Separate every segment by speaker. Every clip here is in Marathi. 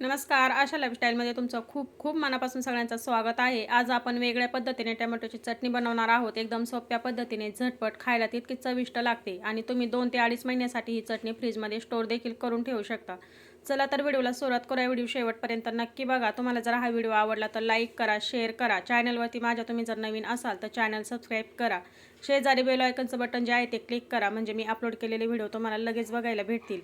Speaker 1: नमस्कार आशा लाईफस्टाईलमध्ये तुमचं खूप खूप मनापासून सगळ्यांचं स्वागत आहे. आज आपण वेगळ्या पद्धतीने टोमॅटोची चटणी बनवणार आहोत. एकदम सोप्या पद्धतीने झटपट खायला तितकी चविष्ट लागते आणि तुम्ही दोन ते अडीच महिन्यासाठी ही चटणी फ्रीजमध्ये स्टोर देखील करून ठेवू शकता. चला तर व्हिडिओला सुरुवात करूया. व्हिडिओ शेवटपर्यंत नक्की बघा. तुम्हाला जर हा व्हिडिओ आवडला तर लाईक करा शेअर करा. चॅनलवरती माझ्या तुम्ही जर नवीन असाल तर चॅनल सबस्क्राईब करा. शेजारी बेल आयकनचं बटन जे आहे ते क्लिक करा. म्हणजे मी अपलोड केलेले व्हिडिओ तुम्हाला लगेच बघायला भेटतील.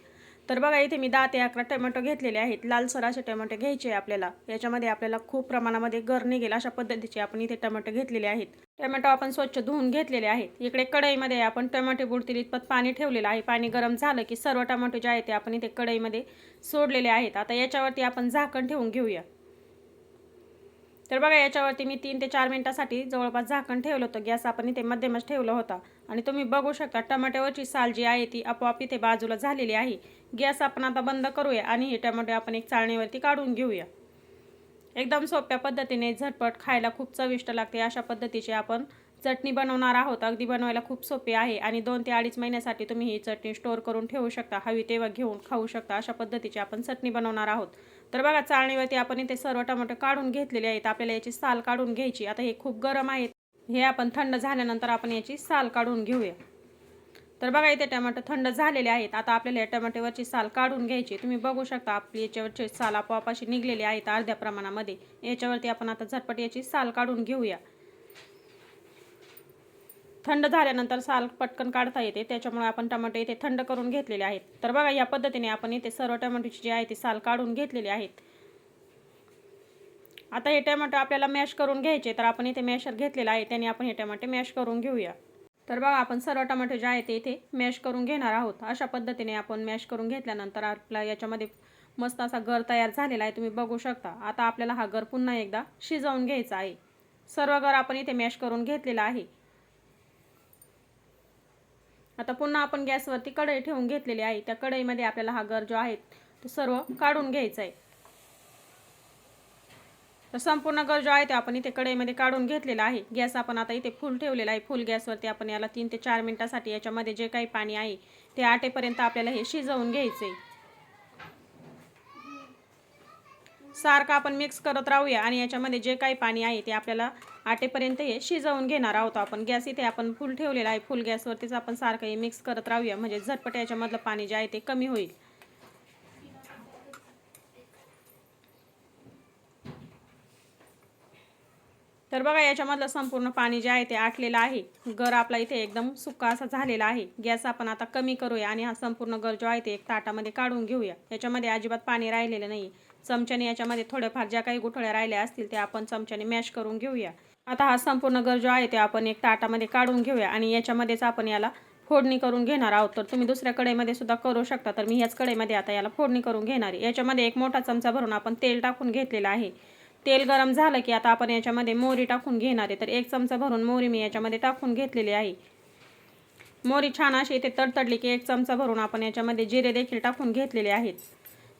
Speaker 1: तर बघा इथे मी दहा ते अकरा टोमॅटो घेतलेले आहेत. लालसर असे टोमॅटो घ्यायचे आपल्याला. याच्यामध्ये आपल्याला खूप प्रमाणामध्ये गर निघेल अशा पद्धतीचे आपण इथे टोमॅटो घेतलेले आहेत. टोमॅटो आपण स्वच्छ धुवून घेतलेले आहेत. इकडे कढईमध्ये आपण टोमॅटो बुडतील इतपत पाणी ठेवलेलं आहे. पाणी गरम झालं की सर्व टोमॅटो जे आहे ते आपण इथे कढईमध्ये सोडलेले आहेत. आता याच्यावरती आपण झाकण ठेवून घेऊया. तर बघा याच्यावरती मी तीन ते चार मिनिटासाठी जवळपास झाकण ठेवलं होतं. गॅस आपण इथे मध्यमच ठेवला होता. आणि तुम्ही बघू शकता टमाट्यावरची साल जी आहे ती आपोआप इथे बाजूला झालेली आहे. गॅस आपण आता बंद करूया आणि हे टमाटे आपण एक चाळणीवरती काढून घेऊया. एकदम सोप्या पद्धतीने झटपट खायला खूप चविष्ट लागते. अशा पद्धतीचे आपण चटणी बनवणार आहोत. अगदी बनवायला खूप सोपी आहे. आणि दोन ते अडीच महिन्यासाठी तुम्ही ही चटणी स्टोअर करून ठेवू शकता. हवी तेव्हा घेऊन खाऊ शकता. अशा पद्धतीची आपण चटणी बनवणार आहोत. तर बघा चाळणीवरती आपण इथे सर्व टमाटर काढून घेतलेले आहेत. आपल्याला याची साल काढून घ्यायची. आता हे खूप गरम आहेत हे आपण थंड झाल्यानंतर आपण याची साल काढून घेऊया. तर बघा इथे टमाटर थंड झालेले आहेत. आता आपल्याला या टमाट्यावरची साल काढून घ्यायची. तुम्ही बघू शकता आपली याच्यावरची साल आपोआपाशी निघलेली आहेत अर्ध्या प्रमाणामध्ये. याच्यावरती आपण आता झटपट याची साल काढून घेऊया. थंड झाल्यानंतर साल पटकन काढता येते. त्याच्यामुळे आपण टमाटे इथे थंड करून घेतलेले आहेत. तर बघा या पद्धतीने आपण इथे सर्व टमाटोची जी आहे ती साल काढून घेतलेली आहेत. आता हे टमाटो आपल्याला मॅश करून घ्यायचे तर आपण इथे मॅशर घेतलेला आहे. त्याने आपण हे टमाटे मॅश करून घेऊया. तर बघा आपण सर्व टमाटे जे आहे ते इथे मॅश करून घेणार आहोत. अशा पद्धतीने आपण मॅश करून घेतल्यानंतर आपला याच्यामध्ये मस्त असा गर तयार झालेला आहे. तुम्ही बघू शकता. आता आपल्याला हा गर पुन्हा एकदा शिजवून घ्यायचा आहे. सर्व गर आपण इथे मॅश करून घेतलेला आहे. आता पुन्हा आपण गॅसवरती कढई ठेवून घेतलेली आहे. त्या कढईमध्ये आपल्याला हा गर जो आहे तो सर्व काढून घ्यायचा आहे. तर संपूर्ण गर जो आहे ते आपण इथे कढईमध्ये काढून घेतलेला आहे. गॅस आपण आता इथे फुल ठेवलेला आहे. फुल गॅसवरती आपण याला तीन ते चार मिनिटासाठी याच्यामध्ये जे काही पाणी आहे ते आटेपर्यंत आपल्याला हे शिजवून घ्यायचं आहे सारखं आपण मिक्स करत राहूया आणि याच्यामध्ये जे काही पाणी आहे ते आपल्याला आटेपर्यंत हे शिजवून घेणार आहोत आपण. गॅस इथे आपण फुल ठेवलेला आहे. फुल गॅसवरतीच आपण सारखं हे मिक्स करत राहूया. म्हणजे झटपट याच्यामधलं पाणी जे आहे ते कमी होईल. तर बघा याच्यामधलं संपूर्ण पाणी जे आहे ते आटलेलं आहे. गर आपला इथे एकदम सुका असा झालेला आहे. गॅस आपण आता कमी करूया आणि हा संपूर्ण गर जो आहे ते एक ताटामध्ये काढून घेऊया. याच्यामध्ये अजिबात पाणी राहिलेलं नाही चमच्याने याच्यामध्ये थोड्याफार ज्या काही गुठळ्या राहिल्या असतील त्या आपण चमच्याने मॅश करून घेऊया. आता हा संपूर्ण गरजो आहे ते आपण एक ताटामध्ये काढून घेऊया आणि याच्यामध्येच आपण याला फोडणी करून घेणार आहोत. तर तुम्ही दुसऱ्या कढईमध्ये सुद्धा करू शकता. तर मी ह्याच कढईमध्ये आता याला फोडणी करून घेणार आहे. याच्यामध्ये एक मोठा चमचा भरून आपण तेल टाकून घेतलेलं आहे. तेल गरम झालं की आता आपण याच्यामध्ये मोहरी टाकून घेणार आहे. तर एक चमचा भरून मोहरी मी याच्यामध्ये टाकून घेतलेली आहे. मोहरी छान अशी इथे तडतडली की एक चमचा भरून आपण याच्यामध्ये जिरे देखील टाकून घेतलेले आहेत.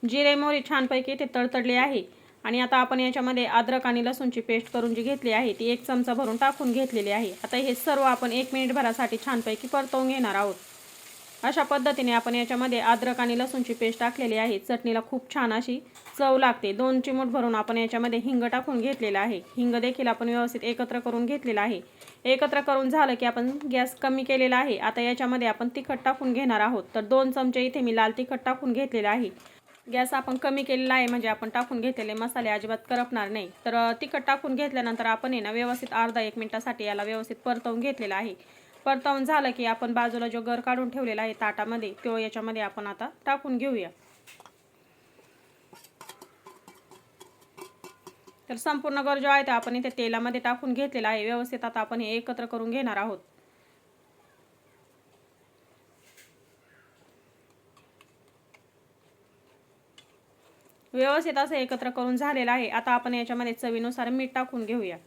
Speaker 1: जिरे मोहरी छानपैकी इथे तडतडली आहे. आणि आता आपण याच्यामध्ये अद्रक आणि लसूणची पेस्ट करून जी घेतली आहे ती एक चमचा भरून टाकून घेतलेली आहे. आता हे सर्व आपण एक मिनिटभरासाठी छानपैकी परतवून घेणार आहोत. अशा पद्धतीने आपण याच्यामध्ये अद्रक आणि लसूणची पेस्ट टाकलेली आहे. चटणीला खूप छान अशी चव लागते. दोन चिमूट भरून आपण याच्यामध्ये हिंग टाकून घेतलेला आहे. हिंग देखील आपण व्यवस्थित एकत्र करून घेतलेला आहे. एकत्र करून झालं की आपण गॅस कमी केलेला आहे. आता याच्यामध्ये आपण तिखट टाकून घेणार आहोत. तर दोन चमचे इथे मी लाल तिखट टाकून घेतलेलं आहे. गॅस आपण कमी केलेला आहे म्हणजे आपण टाकून घेतलेले मसाले अजिबात करपणार नाही. तर तिखट टाकून घेतल्यानंतर आपण आहे ना व्यवस्थित अर्धा एक मिनटासाठी याला व्यवस्थित परतवून घेतलेला आहे. परतवून झालं की आपण बाजूला जो गर काढून ठेवलेला आहे ताटामध्ये तो याच्यामध्ये आपण आता टाकून घेऊया. तर संपूर्ण गर जो आहे तो आपण इथे तेलामध्ये टाकून घेतलेला आहे. व्यवस्थित आता आपण हे एकत्र करून घेणार आहोत. व्यवस्थित असं एकत्र करून झालेलं आहे. आता आपण याच्यामध्ये चवीनुसार मीठ टाकून घेऊया.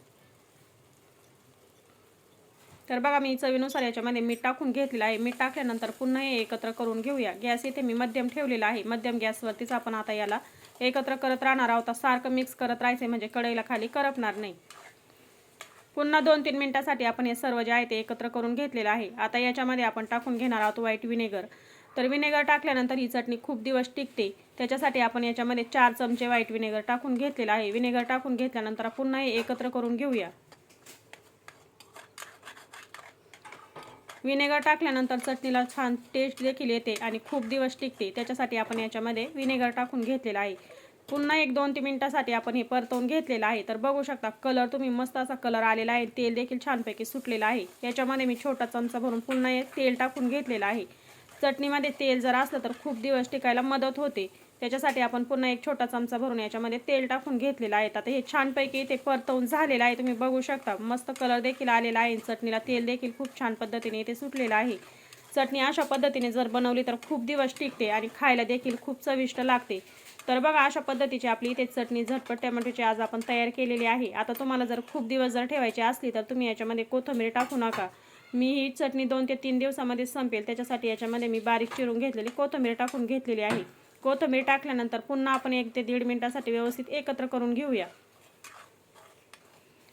Speaker 1: तर बघा मी चवीनुसार याच्यामध्ये मीठ टाकून घेतलेलं आहे. मीठ टाकल्यानंतर पुन्हा हे एकत्र करून घेऊया. गॅस इथे मी मध्यम ठेवलेला आहे. मध्यम गॅसवरतीच आपण आता याला एकत्र करत राहणार आहोत. सारखं मिक्स करत राहायचं म्हणजे कढईला खाली करपणार नाही. पुन्हा दोन तीन मिनटासाठी आपण हे सर्व जे आहे ते एकत्र करून घेतलेलं आहे. आता याच्यामध्ये आपण टाकून घेणार आहोत व्हाईट व्हिनेगर तर विनेगर टाकल्यानंतर ही चटणी खूप दिवस टिकते. त्याच्यासाठी आपण याच्यामध्ये चार चमचे व्हाईट विनेगर टाकून घेतलेला आहे. विनेगर टाकून घेतल्यानंतर पुन्हा हे एकत्र करून घेऊया. विनेगर टाकल्यानंतर चटणीला छान टेस्ट देखील येते आणि खूप दिवस टिकते. त्याच्यासाठी आपण याच्यामध्ये विनेगर टाकून घेतलेला आहे. पुन्हा एक दोन तीन मिनटासाठी आपण हे परतवून घेतलेलं आहे. तर बघू शकता कलर तुम्ही मस्त असा कलर आलेला आहे. तेल देखील छानपैकी सुटलेलं आहे. याच्यामध्ये मी छोटा चमचा भरून पुन्हा एक तेल टाकून घेतलेलं आहे. चटणीमध्ये तेल जर असलं तर खूप दिवस टिकायला मदत होते. त्याच्यासाठी आपण पुन्हा एक छोटा चमचा भरून याच्यामध्ये तेल टाकून घेतलेलं आहे. आता हे छानपैकी ते परतवून झालेलं आहे. तुम्ही बघू शकता मस्त कलर देखील आलेला आहे. चटणीला तेल देखील खूप छान पद्धतीने इथे सुटलेलं आहे. चटणी अशा पद्धतीने जर बनवली तर खूप दिवस टिकते आणि खायला देखील खूप चविष्ट लागते. तर बघा अशा पद्धतीची आपली इथे चटणी झटपट टमॅटोची आज आपण तयार केलेली आहे. आता तुम्हाला जर खूप दिवस जर ठेवायची असली तर तुम्ही याच्यामध्ये कोथिंबीर टाकू नका. मी ही चटणी दोन ते तीन दिवसामध्ये संपेल. त्याच्यासाठी याच्यामध्ये मी बारीक चिरून घेतलेली कोथिंबीर टाकून घेतलेली आहे. कोथंबीर टाकल्यानंतर पुन्हा आपण एक ते दीड मिनिटासाठी व्यवस्थित एकत्र करून घेऊया.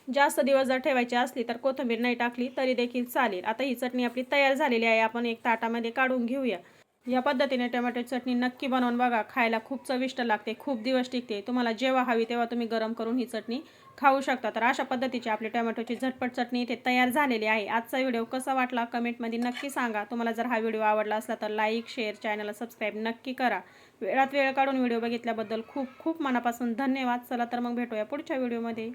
Speaker 1: जास्त दिवस जर ठेवायची असली तर कोथिंबीर नाही टाकली तरी देखील चालेल. आता ही चटणी आपली तयार झालेली आहे. आपण एक ताटामध्ये काढून घेऊया. या पद्धतीने टोमॅटो चटणी नक्की बनवून बघा. खायला खूप चविष्ट लागते खूप दिवस टिकते. तुम्हाला जेव्हा हवी तेव्हा तुम्ही गरम करून ही चटणी खाऊ शकता. तर अशा पद्धतीची आपली टोमॅटोची झटपट चटणी इथे तयार झालेली आहे. आजचा व्हिडिओ कसा वाटला कमेंटमध्ये नक्की सांगा. तुम्हाला जर हा व्हिडिओ आवडला असला तर लाईक शेअर चॅनलला सबस्क्राईब नक्की करा. वेळात वेळ काढून व्हिडिओ बघितल्याबद्दल खूप खूप मनापासून धन्यवाद. चला तर मग भेटूया पुढच्या व्हिडिओमध्ये.